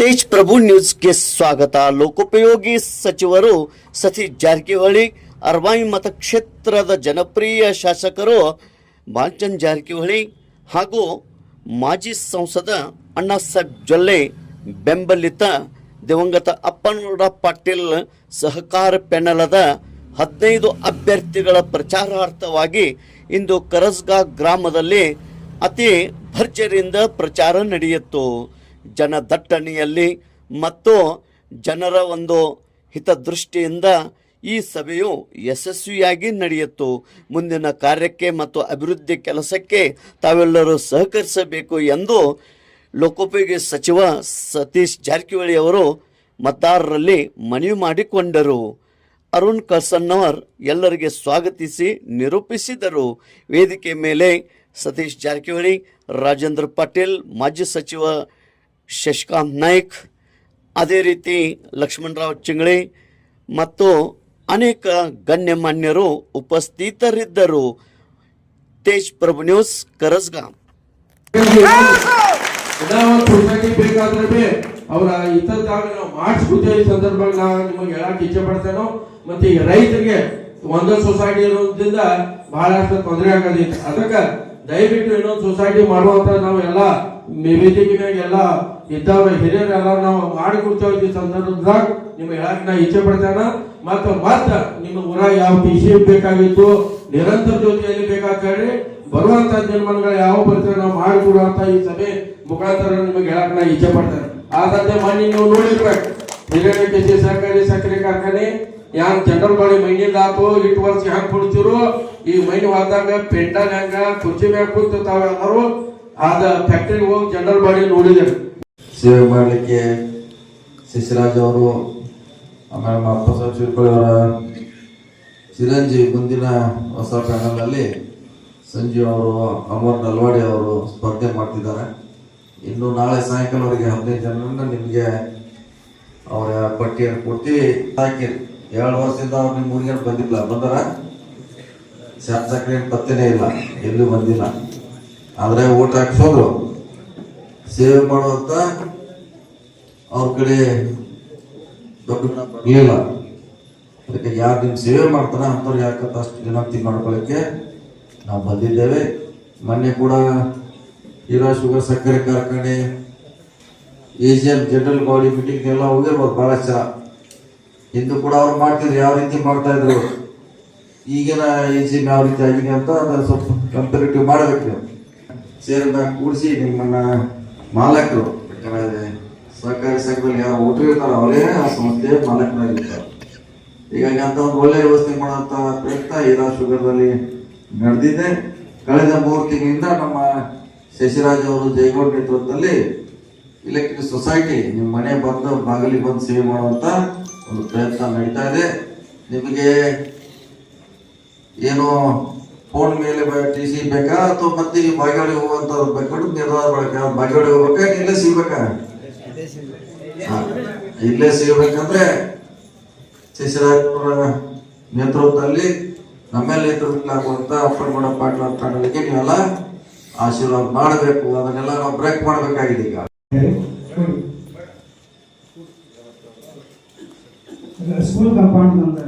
ತೇಜ್ ಪ್ರಭು ನ್ಯೂಸ್ಗೆ ಸ್ವಾಗತ. ಲೋಕೋಪಯೋಗಿ ಸಚಿವರು ಸತೀಶ್ ಜಾರಕಿಹೊಳಿ ಅರ್ವಾಯಿ ಮತಕ್ಷೇತ್ರದ ಜನಪ್ರಿಯ ಶಾಸಕರು ಬಾಲ್ಚಂದ್ ಜಾರಕಿಹೊಳಿ ಹಾಗೂ ಮಾಜಿ ಸಂಸದ ಅಣ್ಣಾಸಾಹೇಬ್ ಜೊಲ್ಲೆ ಬೆಂಬಲಿತ ದಿವಂಗತ ಅಪ್ಪನಗೌಡ ಪಾಟೀಲ್ ಸಹಕಾರ ಪೆನಲದ ಹದಿನೈದು ಅಭ್ಯರ್ಥಿಗಳ ಪ್ರಚಾರಾರ್ಥವಾಗಿ ಇಂದು ಕರಸ್ಗಾ ಗ್ರಾಮದಲ್ಲಿ ಅತಿ ಭರ್ಜರಿಯಿಂದ ಪ್ರಚಾರ ನಡೆಯಿತು. ಜನದಟ್ಟಣೆಯಲ್ಲಿ ಮತ್ತು ಜನರ ಒಂದು ಹಿತದೃಷ್ಟಿಯಿಂದ ಈ ಸಭೆಯು ಯಶಸ್ವಿಯಾಗಿ ನಡೆಯಿತು. ಮುಂದಿನ ಕಾರ್ಯಕ್ಕೆ ಮತ್ತು ಅಭಿವೃದ್ಧಿ ಕೆಲಸಕ್ಕೆ ತಾವೆಲ್ಲರೂ ಸಹಕರಿಸಬೇಕು ಎಂದು ಲೋಕೋಪಯೋಗಿ ಸಚಿವ ಸತೀಶ್ ಜಾರಕಿಹೊಳಿ ಅವರು ಮತದಾರರಲ್ಲಿ ಮನವಿ ಮಾಡಿಕೊಂಡರು. ಅರುಣ್ ಕರ್ಸನ್ನವರ್ ಎಲ್ಲರಿಗೆ ಸ್ವಾಗತಿಸಿ ನಿರೂಪಿಸಿದರು. ವೇದಿಕೆ ಮೇಲೆ ಸತೀಶ್ ಜಾರಕಿಹೊಳಿ, ರಾಜೇಂದ್ರ ಪಾಟೀಲ್, ಮಾಜಿ ಸಚಿವ ಶಶಿಕಾಂತ್ ನಾಯ್ಕ್, ಅದೇ ರೀತಿ ಲಕ್ಷ್ಮಣರಾವ್ ಚಿಂಗಳಿ ಮತ್ತು ಅನೇಕ ಗಣ್ಯಮಾನ್ಯರು ಉಪಸ್ಥಿತರಿದ್ದರು. ತೇಜ್ ಪ್ರಭು ನ್ಯೂಸ್, ಕರಸ್ಗಾಂ. ಮತ್ತೆ ರೈತರಿಗೆ ಒಂದೇ ಸೊಸೈಟಿ ಇರೋದ್ರಿಂದ ಬಹಳಷ್ಟು ತೊಂದರೆ ಆಗೋದಿತ್ತು ಅದಕ್ಕೆ ದಯವಿಟ್ಟು ಇನ್ನೊಂದು ಸೊಸೈಟಿ ಮಾಡುವಂತ ನಾವು ಎಲ್ಲ ವೇದಿಕೆ ಮ್ಯಾಗ ಎಲ್ಲ ಇದ್ದಾವ. ಹಿರಿಯರೆಲ್ಲ ನಾವು ಮಾಡಿ ಕೊಡ್ತೇವೆ ಈ ಸಂದರ್ಭದಾಗ ನಿಮ್ಗೆ ಹೇಳಕ್ ನಾ ಇಚ್ಛೆ ಪಡ್ತೇನ ಮತ್ತ ಮತ್ತ ನಿಮ್ಮ ಊರ ಯಾವ ಟಿ ಸಿ ಬೇಕಾಗಿತ್ತು, ನಿರಂತರ ಜೊತೆಯಲ್ಲಿ ಬೇಕಾಗ್ತೇಳಿ ಬರುವಂತ ಜನ್ಮನ್ಗಳು ಯಾವ ಬರ್ತಾರೆ ನಾವು ಮಾಡಿಕೊಡುವಂತ ಈ ಸಭೆ ಮುಖಾಂತರ ನಿಮಗೆ ಹೇಳಕ್ ನಾ ಇಚ್ಛೆ ಪಡ್ತೇನೆ ಆದಂತೆ ಮಣ್ಣಿ ನೀವು ನೋಡಿರ್ಬೇಕು. ಹಿರಿಯರ ಕೃಷಿ ಸಹಕಾರಿ ಸಕ್ಕರೆ ಕಾರ್ಖಾನೆ ಯಾನ್ ಜನರಲ್ ಬಾಡಿ ಮೈನಿಂದ ಆತು ಇಟ್ಟು ವರ್ಷ ಹೆಂಗ್ ಕೊಡ್ತಿರು. ಈ ಮೈನ್ ಹೋದಾಗ ಪೆಂಡಲ್ ಹೆಂಗ, ಕುರ್ಚಿ ಮ್ಯಾಗ ಕೂತು ಆದ ಫ್ಯಾಕ್ಟ್ರಿಗೆ ಹೋಗಿ ಜನರಲ್ ಬಾಡಿ ನೋಡಿದೆ ಸೇವೆ ಮಾಡಲಿಕ್ಕೆ ಶಿಶಿರಾಜ್ ಅವರು ಆಮೇಲೆ ನಮ್ಮ ಅಪ್ಪ ಸಾಹೇಬ್ ಶಿರ್ಕೊಳ್ಳಿ ಅವರ, ಚಿರಂಜೀವಿ ಮುಂದಿನ ಹೊಸ ಪ್ಯಾನಲ್ನಲ್ಲಿ ಸಂಜೀವ್ ಅವರು, ಅಮರ್ ನಲ್ವಾಡಿ ಅವರು ಸ್ಪರ್ಧೆ ಮಾಡ್ತಿದ್ದಾರೆ. ಇನ್ನು ನಾಳೆ ಸಾಯಂಕಾಲವರೆಗೆ ಹದಿನೈದು ಜನರನ್ನ ನಿಮಗೆ ಅವರ ಪಟ್ಟಿಯನ್ನು ಕೊಡ್ತೀವಿ. ಹಾಕಿರಿ ಎರಡು ವರ್ಷದಿಂದ ಅವ್ರು ನಿಮ್ಮ ಊರಿಗೆ ಬಂದಿಲ್ಲ. ಬಂದರ? ಶಾಸಕರ ಸಕ್ರೆ ಪತ್ತೆನೇ ಇಲ್ಲ. ಎಲ್ಲೂ ಬಂದಿಲ್ಲ. ಆದ್ರೆ ಓಟ್ ಹಾಕ್ಸೋದ್ರು ಸೇವೆ ಮಾಡುವಂತ ಅವ್ರ ಕಡೆ ದೊಡ್ಡ ಬರಲಿಲ್ಲ. ಅದಕ್ಕೆ ಯಾರು ನಿಮ್ಮ ಸೇವೆ ಮಾಡ್ತಾರ ಅಂಥವ್ರು ಯಾಕಂತ ಅಷ್ಟು ವಿನಂತಿ ಮಾಡ್ಕೊಳ್ಳೋಕ್ಕೆ ನಾವು ಬಂದಿದ್ದೇವೆ. ಮೊನ್ನೆ ಕೂಡ ಹೀರೋ ಶುಗರ್ ಸಕ್ಕರೆ ಕಾರ್ಖಾನೆ ಏಜಿಯನ್ ಜನರಲ್ ಬಾಡಿ ಮೀಟಿಂಗ್ ಎಲ್ಲ ಹೋಗಿರ್ಬೋದು. ಭಾಳ ಜನ ಹಿಂದೂ ಕೂಡ ಅವ್ರು ಮಾಡ್ತಿದ್ರು. ಯಾವ ರೀತಿ ಮಾಡ್ತಾ ಇದ್ರು? ಈಗಿನ ಏಜಿ ಯಾವ ರೀತಿ ಆಗಿದೆ ಅಂತ ಅದನ್ನ ಸ್ವಲ್ಪ ಕಂಪೇರಿಟಿವ್ ಮಾಡಬೇಕು ನೀವು. ಸೇರನ್ನ ಕೂಡಿಸಿ ನಿಮ್ಮನ್ನ ಮಾಲಕರು, ಯಾಕಂದ್ರೆ ಸಹಕಾರಿ ಸಂಘದಲ್ಲಿ ಯಾರು ಹುಟ್ಟಿರ್ತಾರೋ ಅವರೇ ಆ ಸಂಸ್ಥೆಯ ಮಾಲಕರಾಗಿರ್ತಾರೆ. ಹೀಗಾಗಿ ಅಂತ ಒಂದು ಒಳ್ಳೆ ವ್ಯವಸ್ಥೆ ಮಾಡುವಂತ ಪ್ರಯತ್ನ ಹೀರಾ ಶುಗರ್ದಲ್ಲಿ ನಡೆದಿದೆ. ಕಳೆದ ಮೂರು ತಿಂಗಳಿಂದ ನಮ್ಮ ಶಶಿರಾಜ್ ಅವರು ಜೈಗೌಡ್ ನೇತೃತ್ವದಲ್ಲಿ ಇಲೆಕ್ಟ್ರಿಕ್ ಸೊಸೈಟಿ ನಿಮ್ಮ ಮನೆ ಬಂದು ಬಾಗಿಲಿಗೆ ಬಂದು ಸೇವೆ ಮಾಡುವಂತ ಒಂದು ಪ್ರಯತ್ನ ನಡೀತಾ ಇದೆ. ನಿಮಗೆ ಏನು ಫೋನ್ ಮೇಲೆ ಟಿ ಸಿ ಬೇಕಾ? ಅಥವಾ ಮತ್ತೆ ಈ ಬಾಗೇವಾಡಿ ಹೋಗುವಂತ ಬೇಕಾದ್ರೆ ನಿರ್ಧಾರ ಮಾಡಬೇಕಾ ಬಾಗೇವಾಡಿ ಹೋಗ್ಬೇಕಾ? ಇಲ್ಲೇ ಸಿಗ್ಬೇಕಾ? ಇಲ್ಲೇ ಸಿಗ್ಬೇಕಂದ್ರೆ ಶಶಿರಾಜ್ ನೇತೃತ್ವದಲ್ಲಿ ನಮ್ಮೆಲ್ಲ ನೇತೃತ್ವದಲ್ಲಿ ಆಗುವಂತ ಮಾಡೋ ಪಾಟೀಲ್ ತಂಡಕ್ಕೆ ನೀವೆಲ್ಲ ಆಶೀರ್ವಾದ ಮಾಡಬೇಕು. ಅದನ್ನೆಲ್ಲ ನಾವು ಬ್ರೇಕ್ ಮಾಡಬೇಕಾಗಿದೆ ಈಗ. School compartment